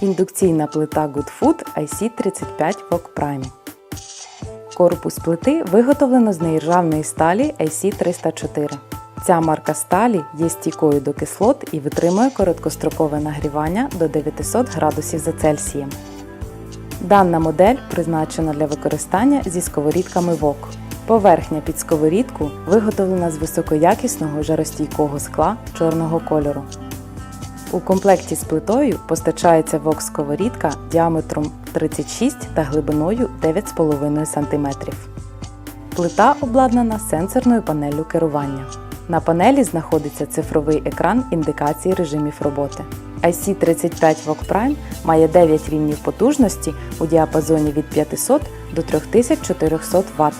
Індукційна плита Good Food IC35 Wok Prime. Корпус плити виготовлено з неіржавної сталі IC304. Ця марка сталі є стійкою до кислот і витримує короткострокове нагрівання до 900 градусів за Цельсієм. Дана модель призначена для використання зі сковорідками вок. Поверхня під сковорідку виготовлена з високоякісного жаростійкого скла чорного кольору. У комплекті з плитою постачається вок сковорідка діаметром 36 та глибиною 9,5 см. Плита обладнана сенсорною панеллю керування. На панелі знаходиться цифровий екран індикації режимів роботи. IC35 Wok Prime має 9 рівнів потужності у діапазоні від 500 до 3400 Вт.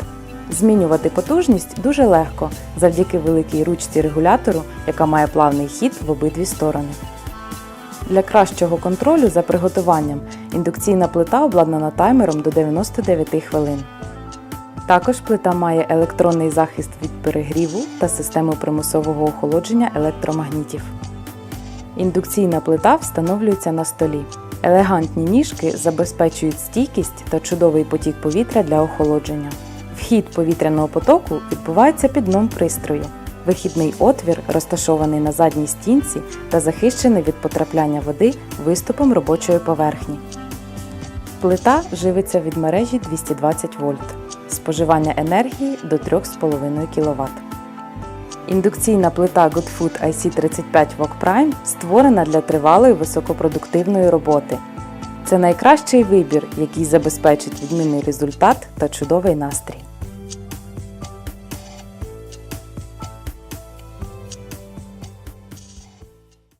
Змінювати потужність дуже легко завдяки великій ручці регулятору, яка має плавний хід в обидві сторони. Для кращого контролю за приготуванням індукційна плита обладнана таймером до 99 хвилин. Також плита має електронний захист від перегріву та систему примусового охолодження електромагнітів. Індукційна плита встановлюється на столі. Елегантні ніжки забезпечують стійкість та чудовий потік повітря для охолодження. Вхід повітряного потоку відбувається під дном пристрою. Вихідний отвір розташований на задній стінці та захищений від потрапляння води виступом робочої поверхні. Плита живиться від мережі 220 вольт. Споживання енергії до 3,5 кВт. Індукційна плита Goodfood IC35 Wok Prime створена для тривалої високопродуктивної роботи. Це найкращий вибір, який забезпечить відмінний результат та чудовий настрій.